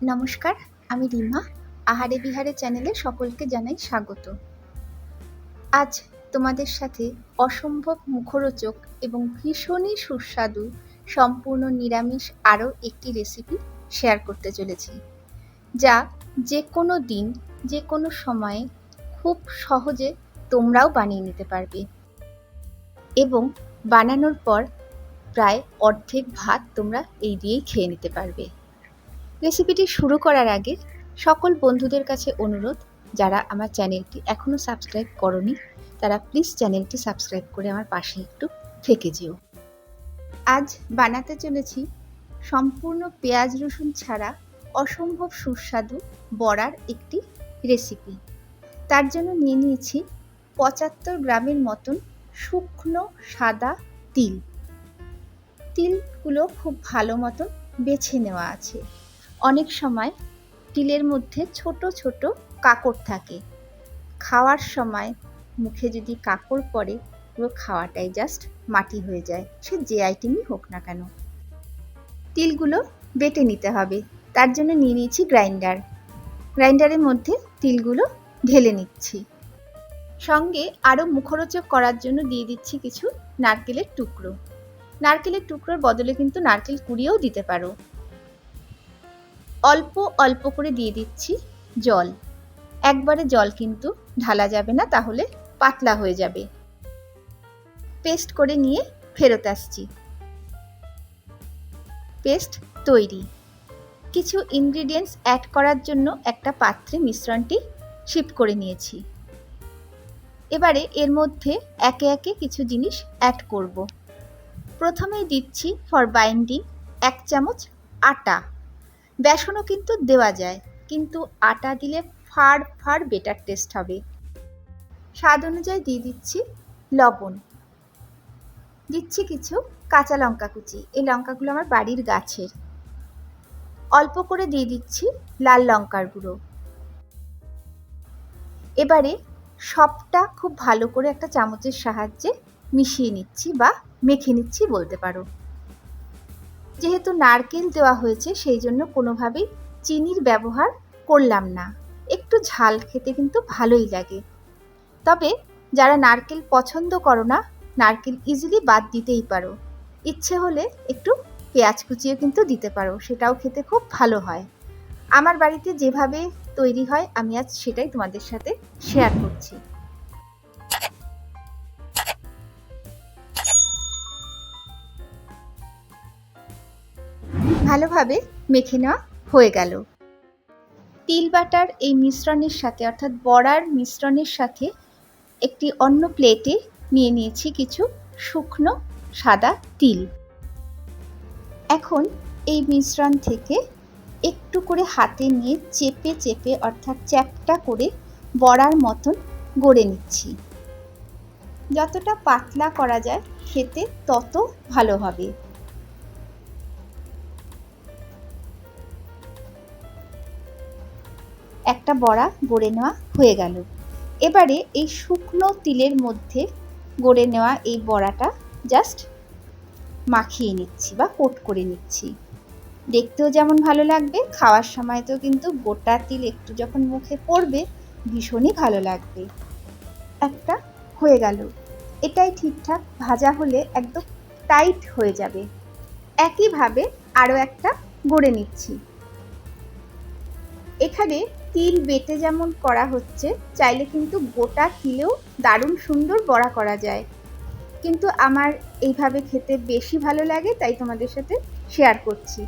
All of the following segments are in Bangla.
নমস্কার, আমি রিমা। আহারে বিহারে চ্যানেলে সকলকে জানাই স্বাগত। আজ তোমাদের সাথে অসম্ভব মুখরোচক এবং ভীষণই সুস্বাদু, সম্পূর্ণ নিরামিষ আরও একটি রেসিপি শেয়ার করতে চলেছি, যা যে কোনো দিন যে কোনো সময়ে খুব সহজে তোমরাও বানিয়ে নিতে পারবে। এবং বানানোর পর প্রায় অর্ধেক ভাত তোমরা এই দিয়েই খেয়ে নিতে পারবে। রেসিপিটি শুরু করার আগে সকল বন্ধুদের কাছে অনুরোধ, যারা আমার চ্যানেলটি এখনও সাবস্ক্রাইব করনি, তারা প্লিজ চ্যানেলটি সাবস্ক্রাইব করে আমার পাশে একটু থেকে যেও। আজ বানাতে চলেছি সম্পূর্ণ পেঁয়াজ রসুন ছাড়া অসম্ভব সুস্বাদু বড়ার একটি রেসিপি। তার জন্য নিয়ে নিয়েছি পঁচাত্তর গ্রামের মতন শুকনো সাদা তিল। তিলগুলো খুব ভালো মতন বেছে নেওয়া আছে। অনেক সময় তিলের মধ্যে ছোট ছোট কাকড় থাকে। খাওয়ার সময় মুখে যদি কাকড় পড়ে, পুরো খাওয়াটাই জাস্ট মাটি হয়ে যায়। সে যে আইটেমই হোক না কেন। তিলগুলো বেটে নিতে হবে। তার জন্য নিয়ে নিয়েছি গ্রাইন্ডার গ্রাইন্ডারের মধ্যে তিলগুলো ঢেলে নিচ্ছি। সঙ্গে আরও মুখরোচক করার জন্য দিয়ে দিচ্ছি কিছু নারকেলের টুকরো। নারকেলের টুকরোর বদলে কিন্তু নারকেল কুড়িয়েও দিতে পারো। অল্প অল্প করে দিয়ে দিচ্ছি জল। একবারে জল কিন্তু ঢালা যাবে না, তাহলে পাতলা হয়ে যাবে। পেস্ট করে নিয়ে ফেরত আসছি। পেস্ট তৈরি। কিছু ইনগ্রিডিয়েন্টস অ্যাড করার জন্য একটা পাত্রে মিশ্রণটি শিফট করে নিয়েছি। এবারে এর মধ্যে একে একে কিছু জিনিস অ্যাড করব। প্রথমেই দিচ্ছি ফর বাইন্ডিং এক চামচ আটা। বেসনও কিন্তু দেওয়া যায়, কিন্তু আটা দিলে ফার ফার বেটার টেস্ট হবে। স্বাদ অনুযায়ী দিয়ে দিচ্ছি লবণ। দিচ্ছি কিছু কাঁচা লঙ্কা কুচি, এই লঙ্কাগুলো আমার বাড়ির গাছের। অল্প করে দিয়ে দিচ্ছি লাল লঙ্কার গুঁড়ো। এবারে সবটা খুব ভালো করে একটা চামচের সাহায্যে মিশিয়ে নিচ্ছি বা মেখে নিচ্ছি বলতে পারো। যেহেতু নারকেল দেওয়া হয়েছে, সেই জন্য কোনোভাবেই চিনির ব্যবহার করলাম না। একটু ঝাল খেতে কিন্তু ভালোই লাগে। তবে যারা নারকেল পছন্দ করো না, নারকেল ইজিলি বাদ দিতেই পারো। ইচ্ছে হলে একটু পেঁয়াজ কুচিও কিন্তু দিতে পারো, সেটাও খেতে খুব ভালো হয়। আমার বাড়িতে যেভাবে তৈরি হয়, আমি আজ সেটাই তোমাদের সাথে শেয়ার করছি। ভালোভাবে মেখে নেওয়া হয়ে গেল। তিল বাটার এই মিশ্রণের সাথে, অর্থাৎ বড়ার মিশ্রণের সাথে একটি অন্য প্লেটে নিয়ে নিয়েছি কিছু শুকনো সাদা তিল। এখন এই মিশ্রণ থেকে একটু করে হাতে নিয়ে চেপে চেপে, অর্থাৎ চ্যাপটা করে বড়ার মতন গড়ে নিচ্ছি। যতটা পাতলা করা যায়, খেতে তত ভালো হবে। একটা বড়া গড়ে নেওয়া হয়ে গেল। এবারে এই শুকনো তিলের মধ্যে গড়ে নেওয়া এই বড়াটা জাস্ট মাখিয়ে নিচ্ছি বা কোট করে নিচ্ছি। দেখতেও যেমন ভালো লাগবে, খাওয়ার সময় তো কিন্তু গোটা তিল একটু যখন মুখে পড়বে, ভীষণই ভালো লাগবে। একটা হয়ে গেল। এটাই ঠিকঠাক ভাজা হলে একদম টাইট হয়ে যাবে। একইভাবে আরও একটা গড়ে নিচ্ছি। এখানে তিল বেটে যেমন করা হচ্ছে, চাইলে কিন্তু গোটা তিলেও দারুণ সুন্দর বড়া করা যায়। কিন্তু আমার এইভাবে খেতে বেশি ভালো লাগে, তাই তোমাদের সাথে শেয়ার করছি।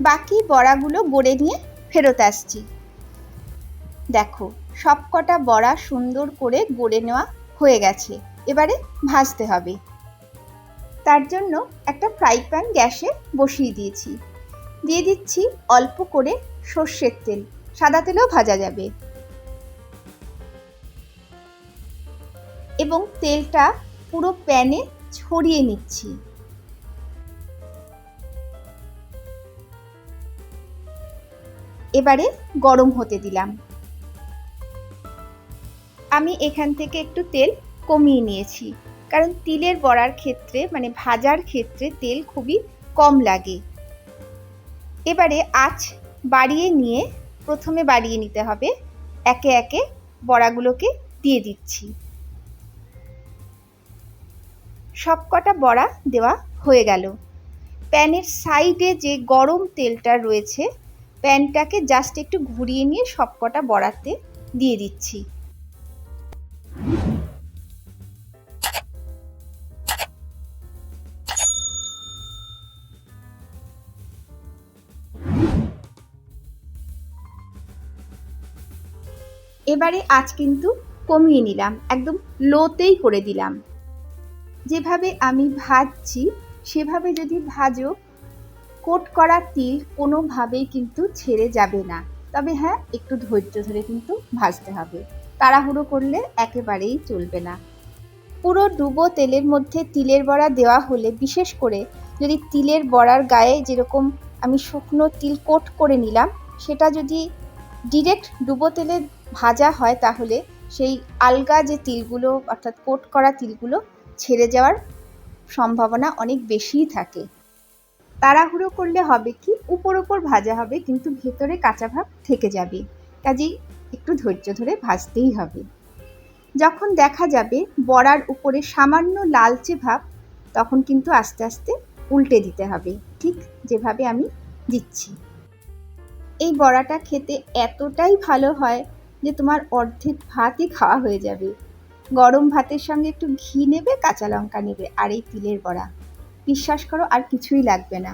বাকি বড়াগুলো গড়ে নিয়ে ফেরত আসছি। দেখো সব কটা বড়া সুন্দর করে গড়ে নেওয়া হয়ে গেছে, এবারে ভাজতে হবে। তার জন্য একটা ফ্রাই প্যান গ্যাসে বসিয়ে দিয়েছি। দিয়ে দিচ্ছি অল্প করে সর্ষের তেল। সাদা তেলেও ভাজা যাবে। এবং তেলটা পুরো প্যানে ছড়িয়ে নিচ্ছি। এবারে গরম হতে দিলাম। আমি এখান থেকে একটু তেল কমিয়ে নিয়েছি। কারণ তিলের বড়ার ক্ষেত্রে মানে ভাজার ক্ষেত্রে তেল খুবই কম লাগে। এবারে আঁচ বাড়িয়ে নিয়ে প্রথমে বাড়িয়ে নিতে হবে। একে একে বড়াগুলোকে দিয়ে দিচ্ছি। সবকটা বড়া দেওয়া হয়ে গেল। প্যানের সাইডে যে গরম তেলটা রয়েছে, প্যানটাকে জাস্ট একটু ঘুরিয়ে নিয়ে সবকটা বড়াতে দিয়ে দিচ্ছি। এবারে আজ কিন্তু কমিয়ে নিলাম, একদম লোতেই করে দিলাম। যেভাবে আমি ভাজছি, সেভাবে যদি ভাজো, কোট করা তিল কোনোভাবেই কিন্তু ছেড়ে যাবে না। তবে হ্যাঁ একটু ধৈর্য ধরে কিন্তু ভাজতে হবে। তাড়াহুড়ো করলে একেবারেই চলবে না। পুরো ডুবো তেলের মধ্যে তিলের বড়া দেওয়া হলে, বিশেষ করে যদি তিলের বড়ার গায়ে যেরকম আমি শুকনো তিল কোট করে নিলাম, সেটা যদি ডিরেক্ট ডুবো তেলে ভাজা হয় তাহলে সেই আলগা যে তিলগুলো, অর্থাৎ কোট করা তিলগুলো ছেড়ে যাওয়ার সম্ভাবনা অনেক বেশিই থাকে। তাড়াহুড়ো করলে হবে কি? উপর উপর ভাজা হবে, কিন্তু ভেতরে কাঁচা ভাব থেকে যাবে। কাজেই একটু ধৈর্য ধরে ভাজতেই হবে। যখন দেখা যাবে বড়ার উপরে সামান্য লালচে ভাব, তখন কিন্তু আস্তে আস্তে উল্টে দিতে হবে। ঠিক যেভাবে আমি দিচ্ছি। এই বড়াটা খেতে এতটাই ভালো হয় যে তোমার অর্ধেক ভাতই খাওয়া হয়ে যাবে। গরম ভাতের সঙ্গে একটু ঘি নেবে, কাঁচা লঙ্কা নেবে আর এই তিলের বড়া। বিশ্বাস করো, আর কিছুই লাগবে না।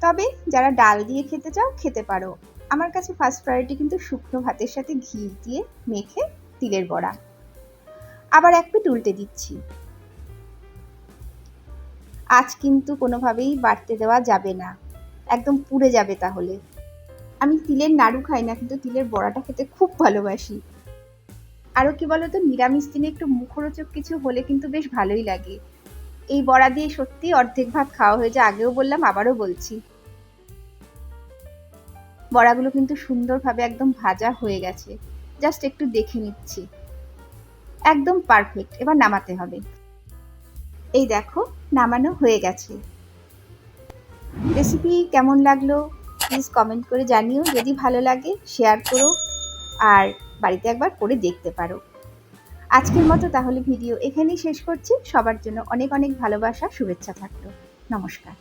তবে যারা ডাল দিয়ে খেতে চাও, খেতে পারো। আমার কাছে ফার্স্ট প্রায়োরিটি কিন্তু শুকনো ভাতের সাথে ঘি দিয়ে মেখে তিলের বড়া। আবার এক পিট উল্টে দিচ্ছি। আজ কিন্তু কোনোভাবেই বাড়তে দেওয়া যাবে না। একদম পুড়ে যাবে তাহলে। আমি তিলের নাড়ু খাই না, কিন্তু তিলের বড়াটা খেতে খুব ভালোবাসি। আরও কি বলতো, নিরামিষ দিনে একটু মুখরোচক কিছু হলে কিন্তু বেশ ভালোই লাগে। এই বড়া দিয়ে সত্যি অর্ধেক ভাত খাওয়া হয়ে যায়, আগেও বললাম, আবারও বলছি। বড়াগুলো কিন্তু সুন্দরভাবে একদম ভাজা হয়ে গেছে। জাস্ট একটু দেখে নিচ্ছি। একদম পারফেক্ট, এবার নামাতে হবে। এই দেখো, নামানো হয়ে গেছে। রেসিপি কেমন লাগল? প্লিজ কমেন্ট করে জানিও। যদি ভালো লাগে শেয়ার করো আর বাড়িতে একবার করে দেখতে পারো। আজকের মতো তাহলে ভিডিও এখানেই শেষ করছি। সবার জন্য অনেক অনেক ভালোবাসা, শুভেচ্ছা থাকল। নমস্কার।